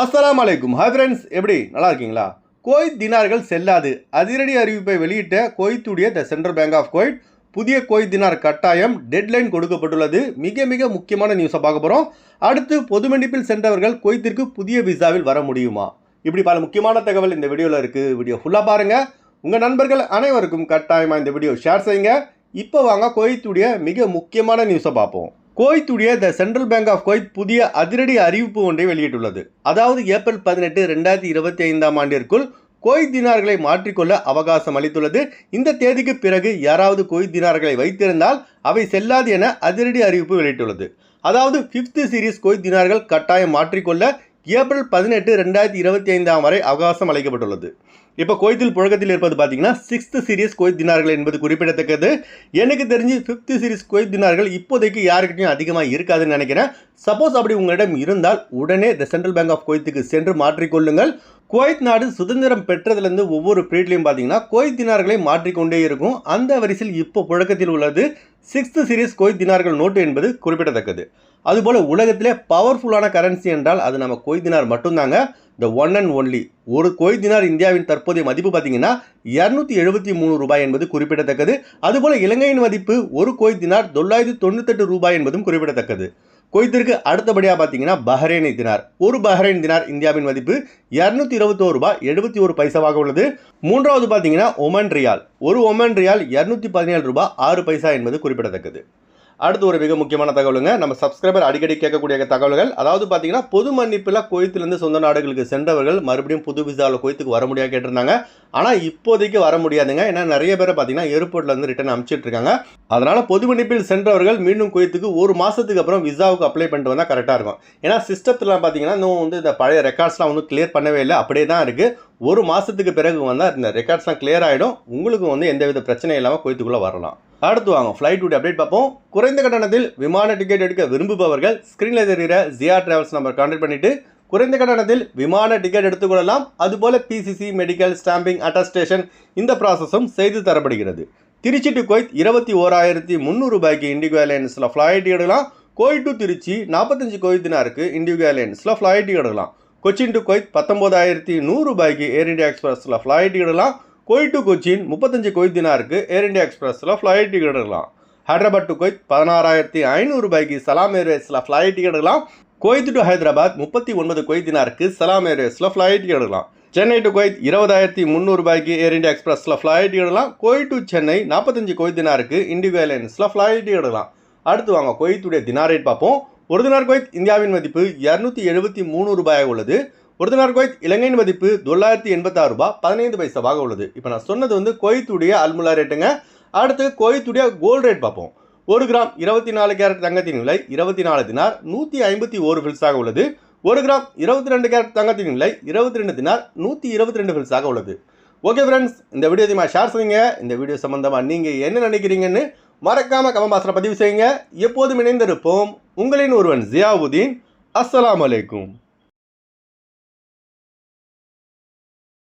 அஸ்லாம் அலைக்கும் hi friends எப்படி? நல்லா இருக்கீங்களா கோயத் தினார்கள் செல்லாது. அதிரடி அறிவிப்பை வெளியிட்ட கோயத்துடைய the central bank of Kuwait புதிய கோயத் தினார் கட்டாயம் டெட்லைன் கொடுக்கப்பட்டுள்ளது. மிக மிக முக்கியமான நியூஸை பார்க்க போகிறோம் அடுத்து பொதுமன்னிப்பில் சென்றவர்கள் கோயத்திற்கு புதிய விசாவில் வர முடியுமா? இப்படி பல முக்கியமான தகவல் இந்த வீடியோவில் இருக்குது வீடியோ ஃபுல்லாக பாருங்கள் உங்கள் நண்பர்கள் அனைவருக்கும் கட்டாயமாக இந்த வீடியோ ஷேர் செய்யுங்க. இப்போ வாங்க கோயத்துடைய மிக முக்கியமான நியூஸை பார்ப்போம். கோய்த்துடைய the central bank of Kuwait புதிய அதிரடி அறிவிப்பு ஒன்றை வெளியிட்டுள்ளது. அதாவது ஏப்ரல் பதினெட்டு ரெண்டாயிரத்தி இருபத்தி ஐந்தாம் ஆண்டிற்குள் குவைத் தினார்களை மாற்றிக்கொள்ள அவகாசம் அளித்துள்ளது. இந்த தேதிக்கு பிறகு யாராவது கோய் தினார்களை வைத்திருந்தால் அவை செல்லாது என அதிரடி அறிவிப்பு வெளியிட்டுள்ளது. அதாவது ஃபிஃப்த் சீரிஸ் குவைத் தினார்கள் கட்டாயம் மாற்றிக்கொள்ள ஏப்ரல் பதினெட்டு ரெண்டாயிரத்தி இருபத்தி ஐந்தாம் வரை அவகாசம் அளிக்கப்பட்டுள்ளது. இப்போ கோயத்தில் புழக்கத்தில் இருப்பது பார்த்தீங்கன்னா சிக்ஸ்த்து சீரிஸ் கோயத் தினார்கள் என்பது குறிப்பிடத்தக்கது. எனக்கு தெரிஞ்சு ஃபிஃப்த்து சீரிஸ் கோயத் தினார்கள் இப்போதைக்கு யாருக்கிட்டையும் அதிகமாக இருக்காதுன்னு நினைக்கிறேன். சப்போஸ் அப்படி உங்களிடம் இருந்தால் உடனே த சென்ட்ரல் பேங்க் ஆஃப் கோயத்துக்கு சென்று மாற்றிக்கொள்ளுங்கள் குவைத் நாடு சுதந்திரம் பெற்றதுலேருந்து ஒவ்வொரு பீரியட்லையும் பார்த்தீங்கன்னா குவைத் தினார்களை மாற்றிக்கொண்டே இருக்கும். அந்த வரிசையில் இப்போ புழக்கத்தில் உள்ளது. சிக்ஸ்த்து சீரிஸ் குவைத் தினார்கள் நோட்டு என்பது குறிப்பிடத்தக்கது. அதுபோல் உலகத்திலே பவர்ஃபுல்லான கரன்சி என்றால் அது நம்ம குவைத் தினார் மட்டும்தாங்க. த ஒன் அண்ட் ஒன்லி ஒரு குவைத் தினார் இந்தியாவின் தற்போதைய மதிப்பு பார்த்தீங்கன்னா இரநூத்தி எழுபத்தி மூணு ரூபாய் என்பது குறிப்பிடத்தக்கது. அதுபோல் இலங்கையின் மதிப்பு ஒரு குவைத் தினார் தொள்ளாயிரத்தி தொண்ணூத்தெட்டு ரூபாய் என்பதும் குறிப்பிடத்தக்கது. குவைத்திற்கு அடுத்தபடியாக பார்த்தீங்கன்னா பஹ்ரைனை தினார். ஒரு பஹ்ரைன் தினார் இந்தியாவின் மதிப்பு இரநூத்தி இருபத்தோரு ரூபாய் எழுபத்தி ஒரு பைசாவாக உள்ளது. மூன்றாவது பார்த்தீங்கன்னா ஒமன் ரியால். ஒரு ஒமன் ரியால் இரநூத்தி பதினேழு ரூபாய் ஆறு பைசா என்பது குறிப்பிடத்தக்கது. அடுத்து ஒரு மிக முக்கியமான தகவலுங்க. நம்ம சப்ஸ்கிரைபர் அடிக்கடி கேட்கக்கூடிய தகவல்கள் அதாவது பார்த்தீங்கன்னா பொது மன்னிப்பில் குவைத்திலிருந்து சொந்த நாடுகளுக்கு சென்றவர்கள் மறுபடியும் புது விசாவில் குவைத்துக்கு வர முடியாது கேட்டிருந்தாங்க. ஆனால் இப்போதைக்கு வர முடியாதுங்க. ஏன்னா நிறைய பேர் பார்த்தீங்கன்னா ஏர்போர்ட்லேருந்து ரிட்டர்ன் அனுப்பிச்சிட்டு இருக்காங்க. அதனால் பொது மன்னிப்பில் சென்றவர்கள் மீண்டும் குவைத்துக்கு ஒரு மாதத்துக்கு அப்புறம் விசாவுக்கு அப்ளை பண்ணிட்டு வந்தால் கரெக்டாக இருக்கும். ஏன்னா சிஸ்டத்தில் பார்த்தீங்கன்னா இன்னும் வந்து இந்த பழைய ரெக்கார்ட்ஸ்லாம் ஒன்றும் கிளியர் பண்ணவே இல்லை. அப்படியே தான் இருக்குது ஒரு மாதத்துக்கு பிறகு வந்தால் இந்த ரெக்கார்ட்ஸ்லாம் கிளியர் ஆகிடும் உங்களுக்கு வந்து எந்தவித பிரச்சனையும் இல்லாமல் குவைத்துக்குள்ளே வரலாம். அடுத்து வாங்க ஃப்ளைட் உடைய அப்டேட் பார்ப்போம். குறைந்த கட்டணத்தில் விமான டிக்கெட் எடுக்க விரும்புபவர்கள் ஸ்க்ரீனில் தெரிகிற ஜியா டிராவல்ஸ் நம்பர் கான்டாக்ட் பண்ணிட்டு குறைந்த கட்டணத்தில் விமான டிக்கெட் எடுத்துக்கொள்ளலாம். அதுபோல் பிசிசி மெடிக்கல் ஸ்டாம்பிங் அட்டஸ்டேஷன் இந்த ப்ராசஸும் செய்து தரப்படுகிறது. திருச்சி டு கோயத் இருபத்தி ஓராயிரத்தி முந்நூறு ரூபாய்க்கு இண்டிகோ ஏர்லைன்ஸில் ஃப்ளைட் எடுக்கலாம். கோயட் டு திருச்சி நாற்பத்தஞ்சு கோயத்தினாருக்கு இண்டிகோ ஏர்லைன்ஸில் ஃப்ளைட் எடுக்கலாம். கொச்சின் டு கோயத் பத்தொம்போதாயிரத்தி நூறு ரூபாய்க்கு ஏர் இண்டியா எக்ஸ்பிரஸில் ஃப்ளைட் எடுக்கலாம். கொய் டு கொச்சின் முப்பத்தஞ்சு கொய் தினாருக்கு ஏர் இண்டியா எக்ஸ்பிரஸில் ஃப்ளைட் டிக்கெட் எடுக்கலாம். ஹைதராபாத் டு கொய்த் பதினாறாயிரத்தி ஐநூறு ரூபாய்க்கு சலாம் ஏர்வேஸில் ஃப்ளைட் டிக்கெட் எடுக்கலாம். கொய்த் டு ஹைதராபாத் முப்பத்தி ஒன்பது கொய் தினாருக்கு சலாம் ஏர்வேஸில் ஃப்ளைட் டிக்கெட் எடுக்கலாம். சென்னை டு கொய்த் இருபதாயிரத்தி முந்நூறு ரூபாய்க்கு ஏர் இண்டியா எக்ஸ்பிரஸில் ஃப்ளைட் டிக்கெட் எடுக்கலாம். கொய் டு சென்னை நாற்பத்தஞ்சு கொய் தினாருக்கு இண்டிகோ ஏர்லைன்ஸில் ஃப்ளைட் டிக்கெட் எடுக்கலாம். அடுத்து வாங்க கொய்த்துடைய தினார் ரேட் பார்ப்போம். ஒரு தினார் கொய்த் இந்தியாவின் மதிப்பு இரநூத்தி எழுபத்தி மூணு ரூபாயாக உள்ளது. ஒரு தினார் குவைத் இலங்கையின் மதிப்பு தொள்ளாயிரத்தி எண்பத்தாறு ரூபாய் பதினைந்து பைசாவாக உள்ளது. இப்போ நான் சொன்னது வந்து கோயத்துடைய அல்முலா ரேட்டுங்க அடுத்து கோயத்துடைய கோல்டு ரேட் பார்ப்போம். ஒரு கிராம் இருபத்தி நாலு கேரட் தங்கத்தின் விலை இருபத்தி நாலு தினார் நூற்றி ஐம்பத்தி ஒரு ஃபில்ஸாக உள்ளது. ஒரு கிராம் இருபத்தி ரெண்டு கேரட் தங்கத்தின் விலை இருபத்தி ரெண்டு தினார் நூற்றி இருபத்தி ரெண்டு ஃபில்ஸாக உள்ளது. ஓகே ஃப்ரெண்ட்ஸ் இந்த வீடியோ அதிகமாக ஷேர் செய்யுங்க. இந்த வீடியோ சம்மந்தமாக நீங்கள் என்ன நினைக்கிறீங்கன்னு மறக்காமல் கமபாசில் பதிவு செய்யுங்க. எப்போதும் இணைந்திருப்போம். உங்களின் ஒருவன் ஜியாவுதீன். அஸ்லாம் அலைக்கும்.